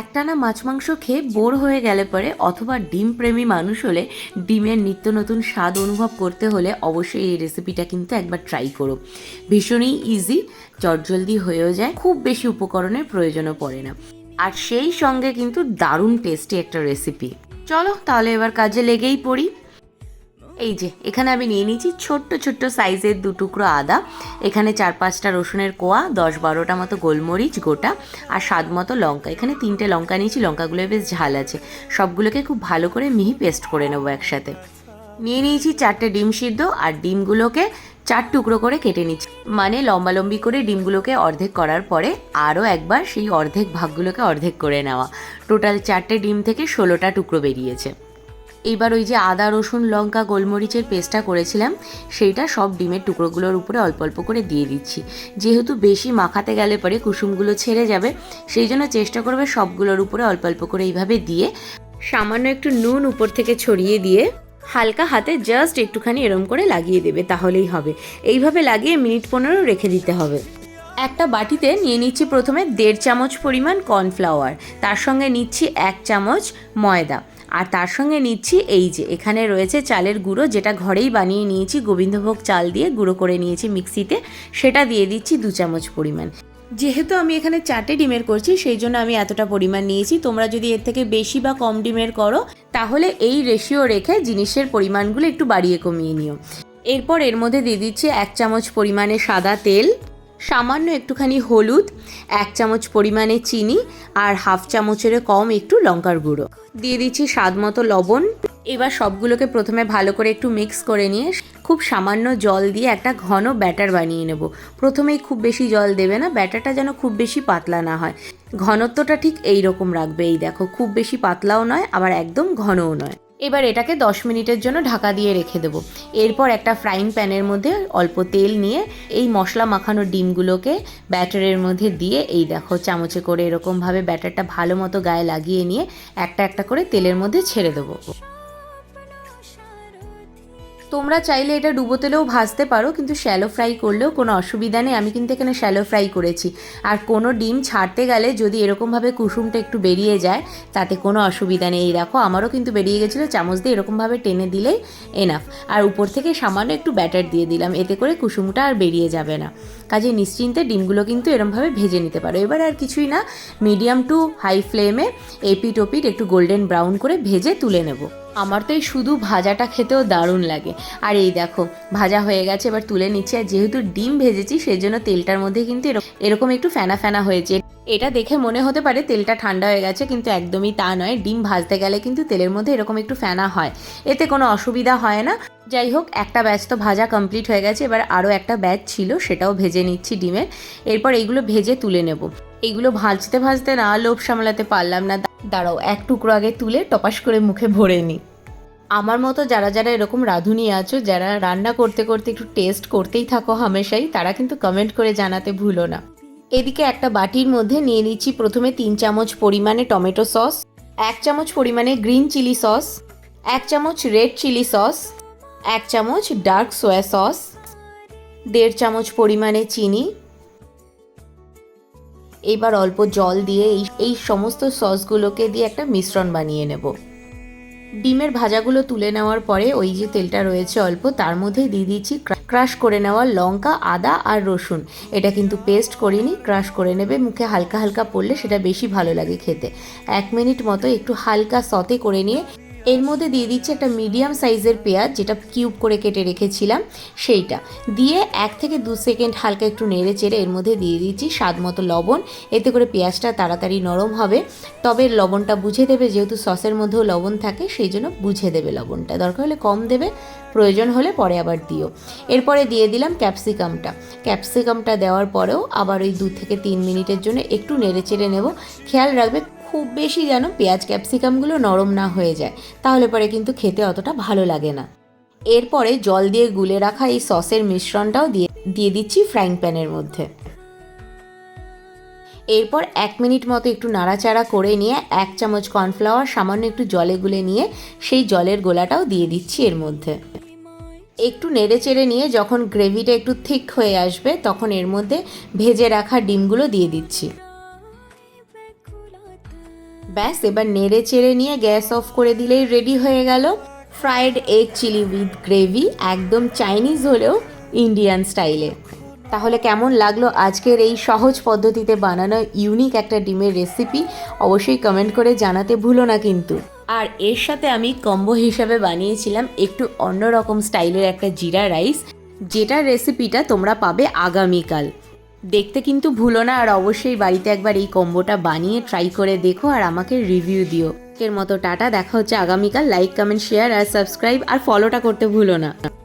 একটানা মাছ মাংস খেয়ে বোর হয়ে গেলে পরে অথবা ডিম প্রেমী মানুষ হলে ডিমের নিত্য নতুন স্বাদ অনুভব করতে হলে অবশ্যই এই রেসিপিটা কিন্তু একবার ট্রাই করো। ভীষণই ইজি চটজলদি হয়েও যায়, খুব বেশি উপকরণের প্রয়োজনও পড়ে না। আর সেই সঙ্গে কিন্তু দারুণ টেস্টি একটা রেসিপি চলো তাহলে এবার কাজে লেগেই পড়ি। এই যে, এখানে আমি নিয়ে নিয়েছি ছোট্ট ছোট্ট সাইজের দু টুকরো আদা। এখানে চার পাঁচটা রসুনের কোয়া, দশ বারোটা মতো গোলমরিচ গোটা আর স্বাদ মতো লঙ্কা। এখানে তিনটে লঙ্কা নিয়েছি, লঙ্কাগুলো বেশ ঝাল আছে। সবগুলোকে খুব ভালো করে মিহি পেস্ট করে নেব একসাথে। নিয়ে নিয়েছি চারটে ডিম সিদ্ধ আর ডিমগুলোকে চার টুকরো করে কেটে নিচ্ছি। মানে লম্বালম্বি করে ডিমগুলোকে অর্ধেক করার পরে আরও একবার সেই অর্ধেক ভাগগুলোকে অর্ধেক করে নেওয়া। টোটাল চারটে ডিম থেকে ষোলোটা টুকরো বেরিয়েছে। এইবার ওই যে আদা, রসুন, লঙ্কা, গোলমরিচের পেস্টটা করেছিলাম, সেইটা সব ডিমের টুকরোগুলোর উপরে অল্প অল্প করে দিয়ে দিচ্ছি। যেহেতু বেশি মাখাতে গেলে পরে কুসুমগুলো ছেড়ে যাবে, সেই জন্য চেষ্টা করবে সবগুলোর উপরে অল্প অল্প করে এইভাবে দিয়ে। সামান্য একটু নুন উপর থেকে ছড়িয়ে দিয়ে হালকা হাতে জাস্ট একটুখানি এরম করে লাগিয়ে দেবে, তাহলেই হবে। এইভাবে লাগিয়ে মিনিট পনেরো রেখে দিতে হবে। একটা বাটিতে নিয়ে নিচ্ছি প্রথমে দেড় চামচ পরিমাণ কর্নফ্লাওয়ার, তার সঙ্গে নিচ্ছি এক চামচ ময়দা। আর তার সঙ্গে নিচ্ছি এই যে, এখানে রয়েছে চালের গুঁড়ো, যেটা ঘরেই বানিয়ে নিয়েছি, গোবিন্দভোগ চাল দিয়ে গুঁড়ো করে নিয়েছি মিক্সিতে, সেটা দিয়ে দিচ্ছি দু চামচ পরিমাণ। যেহেতু আমি এখানে চারটে ডিমের করছি, সেই জন্য আমি এতটা পরিমাণ নিয়েছি। তোমরা যদি এর থেকে বেশি বা কম ডিমের করো, তাহলে এই রেশিও রেখে জিনিসের পরিমাণগুলো একটু বাড়িয়ে কমিয়ে নিও। এরপর এর মধ্যে দিয়ে দিচ্ছি এক চামচ পরিমাণে সাদা তেল। সামান্য একটুখানি হলুদ, এক চামচ পরিমাণে চিনি আর হাফ চামচেরও কম একটু লঙ্কার গুঁড়ো। দিয়ে দিচ্ছি স্বাদ মতো লবণ। এবার সবগুলোকে প্রথমে ভালো করে একটু মিক্স করে নিয়ে খুব সামান্য জল দিয়ে একটা ঘন ব্যাটার বানিয়ে নেব। প্রথমেই খুব বেশি জল দেবে না, ব্যাটারটা যেন খুব বেশি পাতলা না হয়। ঘনত্বটা ঠিক এই রকম রাখবে, এই দেখো, খুব বেশি পাতলাও নয়, আবার একদম ঘনও নয়। এবার এটাকে 10 মিনিটের জন্য ঢাকা দিয়ে রেখে দেবো। এরপর একটা ফ্রাইং প্যানের মধ্যে অল্প তেল নিয়ে এই মশলা মাখানো ডিমগুলোকে ব্যাটারের মধ্যে দিয়ে এই দেখো চামচে করে এরকমভাবে ব্যাটারটা ভালো মতো গায়ে লাগিয়ে নিয়ে একটা একটা করে তেলের মধ্যে ছেড়ে দেবো। তোমরা চাইলে এটা ডুবো তেলেও ভাজতে পারো, কিন্তু শ্যালো ফ্রাই করলেও কোনো অসুবিধা নেই। আমি কিন্তু এখানে শ্যালো ফ্রাই করেছি। আর কোনো ডিম ছাড়তে গেলে যদি এরকমভাবে কুসুমটা একটু বেরিয়ে যায়, তাতে কোনো অসুবিধা নেই। এই দেখো, আমারও কিন্তু বেরিয়ে গেছিল। চামচ দিয়ে এরকমভাবে টেনে দিলেই এনাফ আর উপর থেকে সামান্য একটু ব্যাটার দিয়ে দিলাম। এতে করে কুসুমটা আর বেরিয়ে যাবে না। কাজে নিশ্চিন্তে ডিমগুলো কিন্তু এরমভাবে ভেজে নিতে পারো। এবার আর কিছুই না মিডিয়াম টু হাই ফ্লেমে এপিট ওপিট একটু গোল্ডেন ব্রাউন করে ভেজে তুলে নেব। আমার তো এই শুধু ভাজাটা খেতেও দারুণ লাগে। আর এই দেখো, ভাজা হয়ে গেছে, এবার তুলে নিচ্ছি। আর যেহেতু ডিম ভেজেছি সেই জন্য তেলটার মধ্যে কিন্তু এরক- এরকম একটু ফেনা ফেনা হয়েছে। এটা দেখে মনে হতে পারে তেলটা ঠান্ডা হয়ে গেছে, কিন্তু একদমই তা নয়। ডিম ভাজতে গেলে কিন্তু তেলের মধ্যে এরকম একটু ফেনা হয়। এতে কোনো অসুবিধা হয় না। যাই হোক, একটা ব্যাচ তো ভাজা কমপ্লিট হয়ে গেছে। এবার আরও একটা ব্যাচ ছিল, সেটাও ভেজে নিচ্ছি ডিমের। এরপর এইগুলো ভেজে তুলে নেব। এইগুলো ভাজতে ভাজতে না লোভ সামলাতে পারলাম না। দাঁড়াও, এক টুকরো আগে তুলে টপাস করে মুখে ভরে নিই আমার মতো যারা যারা এরকম রাঁধুনি আছো, যারা রান্না করতে করতে একটু টেস্ট করতেই থাকো হামেশাই, তারা কিন্তু কমেন্ট করে জানাতে ভুলো না। এদিকে একটা বাটির মধ্যে নিয়ে নিচ্ছি প্রথমে তিন চামচ পরিমাণে টমেটো সস, এক চামচ পরিমাণে গ্রিন চিলি সস এক চামচ রেড চিলি সস এক চামচ ডার্ক সোয়া সস, দেড় চামচ পরিমাণে চিনি। এবার অল্প জল দিয়ে এই এই সমস্ত সসগুলোকে দিয়ে একটা মিশ্রণ বানিয়ে নেব। ডিমের ভাজাগুলো তুলে নেওয়ার পরে ওই যে তেলটা রয়েছে অল্প, তার মধ্যে দিয়ে দিচ্ছি ক্রাশ করে নেওয়া লঙ্কা, আদা আর রসুন। এটা কিন্তু পেস্ট করিনি, ক্রাশ করে নেবে, মুখে হালকা হালকা পড়লে সেটা বেশি ভালো লাগে খেতে। এক মিনিট মতো একটু হালকা সতে করে নিয়ে এর মধ্যে দিয়ে দিচ্ছি একটা মিডিয়াম সাইজের পেঁয়াজ, যেটা কিউব করে কেটে রেখেছিলাম, সেইটা। দিয়ে এক থেকে দু সেকেন্ড হালকা একটু নেড়ে চেড়ে এর মধ্যে দিয়ে দিচ্ছি স্বাদ মতো লবণ। এতে করে পেঁয়াজটা তাড়াতাড়ি নরম হবে। তবে লবণটা বুঝে দেবে, যেহেতু সসের মধ্যেও লবণ থাকে, সেই জন্য বুঝে দেবে লবণটা। দরকার হলে কম দেবে, প্রয়োজন হলে পরে আবার দিও। এরপরে দিয়ে দিলাম ক্যাপসিকামটা। ক্যাপসিকামটা দেওয়ার পরেও আবার ওই দু থেকে তিন মিনিটের জন্য একটু নেড়ে চেড়ে নেব। খেয়াল রাখবে খুব বেশি যেন পেঁয়াজ ক্যাপসিকামগুলো নরম না হয়ে যায়, তাহলে পরে কিন্তু খেতে অতটা ভালো লাগে না। এরপরে জল দিয়ে গুলে রাখা এই সসের মিশ্রণটাও দিয়ে দিয়ে দিচ্ছি ফ্রাইং প্যানের মধ্যে। এরপর এক মিনিট মতো একটু নাড়াচাড়া করে নিয়ে এক চামচ কর্নফ্লাওয়ার, সামান্য একটু জলে গুলে নিয়ে সেই জলের গোলাটাও দিয়ে দিচ্ছি এর মধ্যে। একটু নেড়ে চেড়ে নিয়ে যখন গ্রেভিটা একটু থিক হয়ে আসবে, তখন এর মধ্যে ভেজে রাখা ডিমগুলো দিয়ে দিচ্ছি। ব্যাস, এবার নেড়ে চেড়ে নিয়ে গ্যাস অফ করে দিলেই রেডি হয়ে গেল। Fried egg chilli with gravy, একদম চাইনিজ হলেও ইন্ডিয়ান স্টাইলে তাহলে কেমন লাগল আজকের এই সহজ পদ্ধতিতে বানানো ইউনিক একটা ডিমের রেসিপি অবশ্যই কমেন্ট করে জানাতে ভুলো না কিন্তু। আর এর সাথে আমি কম্বো হিসাবে বানিয়েছিলাম একটু অন্যরকম স্টাইলের একটা জিরা রাইস যেটার রেসিপিটা তোমরা পাবে আগামীকাল। দেখতে কিন্তু ভুলো না, আর অবশ্যই বাড়িতে একবার এই কম্বোটা বানিয়ে ট্রাই করে দেখো আর আমাকে রিভিউ দিও। এর মতো টাটা, দেখা হচ্ছে আগামীকাল লাইক কমেন্ট শেয়ার আর সাবস্ক্রাইব আর ফলোটা করতে ভুলো না।